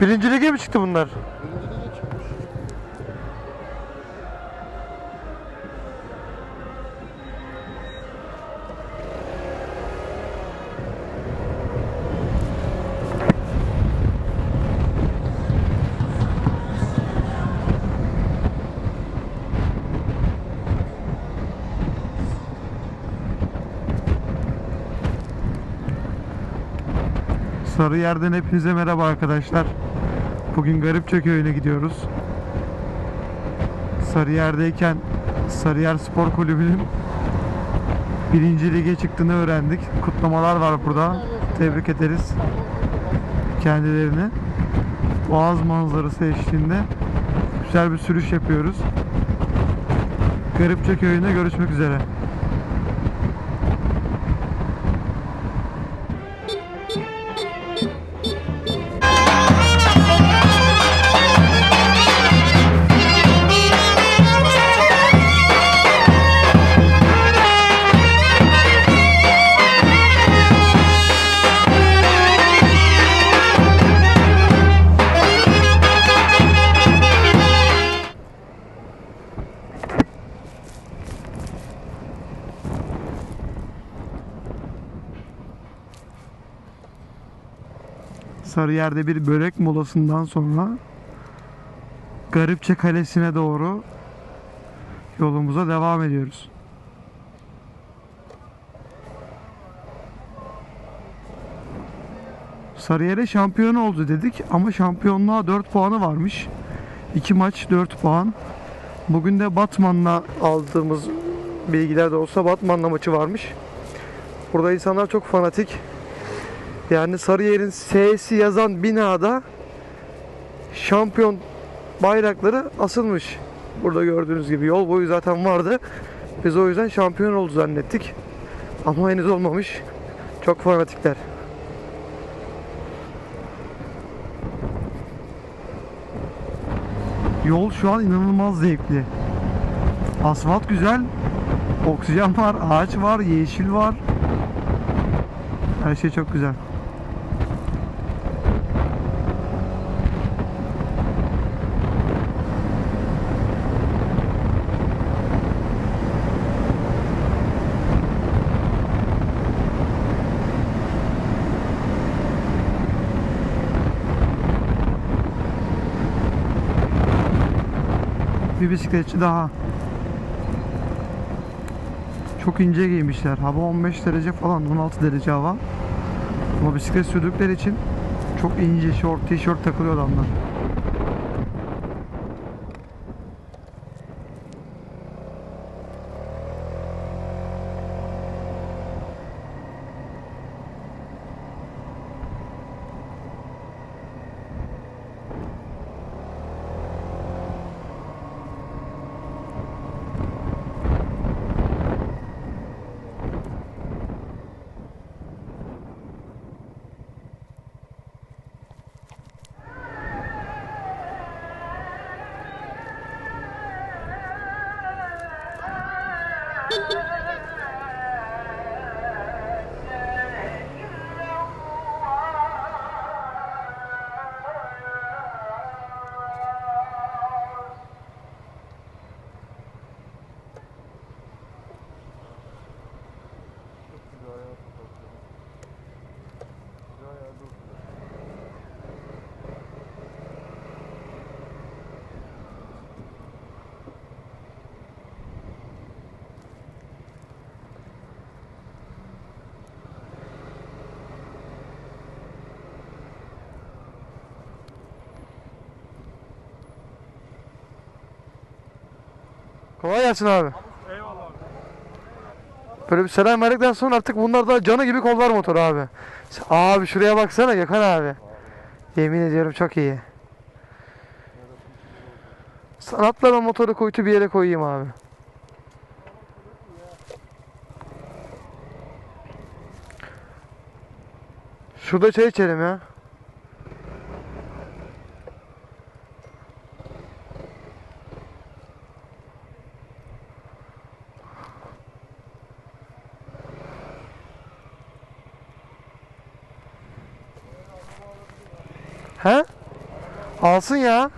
Birinci lige mi çıktı bunlar? Sarıyer'den hepinize merhaba arkadaşlar. Bugün Garipçe köyüne gidiyoruz. Sarıyer'deyken Sarıyer Spor Kulübü'nün birinci lige çıktığını öğrendik. Kutlamalar var burada. Tebrik ederiz kendilerini. Boğaz manzarası eşliğinde güzel bir sürüş yapıyoruz. Garipçe köyünde görüşmek üzere. Sarıyer'de bir börek molasından sonra Garipçe Kalesi'ne doğru yolumuza devam ediyoruz. Sarıyer'e şampiyon oldu dedik ama şampiyonluğa 4 puanı varmış. 2 maç 4 puan. Bugün de Batman'la aldığımız bilgiler de olsa Batman'la maçı varmış. Burada insanlar çok fanatik. Yani Sarıyer'in S'si yazan binada şampiyon bayrakları asılmış. Burada gördüğünüz gibi yol boyu zaten vardı. Biz o yüzden şampiyon oldu zannettik. Ama henüz olmamış. Çok fanatikler. Yol şu an inanılmaz zevkli. Asfalt güzel. Oksijen var, ağaç var, yeşil var. Her şey çok güzel. Bir bisikletçi daha. Çok ince giymişler. Hava 15 derece falan 16 derece hava. Ama bisiklet sürdükleri için çok ince şort, tişört takılıyor adamlar. Kolay gelsin abi. Eyvallah abi. Böyle bir selam verdikten sonra artık bunlar da canı gibi kollar motor abi. Abi şuraya baksana Gökhan abi. Yemin ediyorum çok iyi. Sanatla ben motoru kuytu bir yere koyayım abi. Şurada çay içelim ya. He? Alsın ya.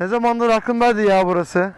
Ne zamandır aklımdaydı ya burası.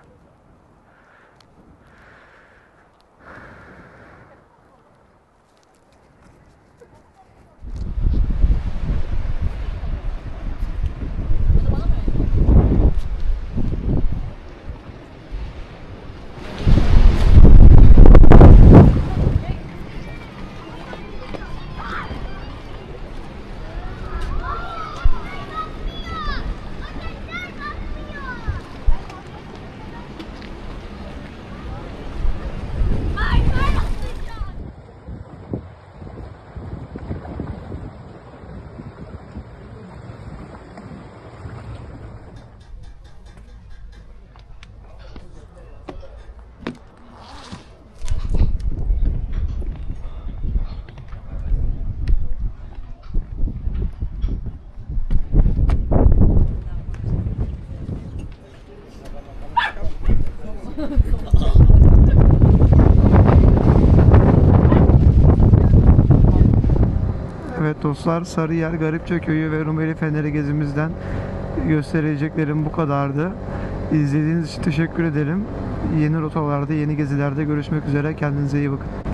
Dostlar Sarıyer Garipçe Köyü ve Rumeli Feneri gezimizden göstereceklerim bu kadardı. İzlediğiniz için teşekkür ederim. Yeni rotalarda, yeni gezilerde görüşmek üzere. Kendinize iyi bakın.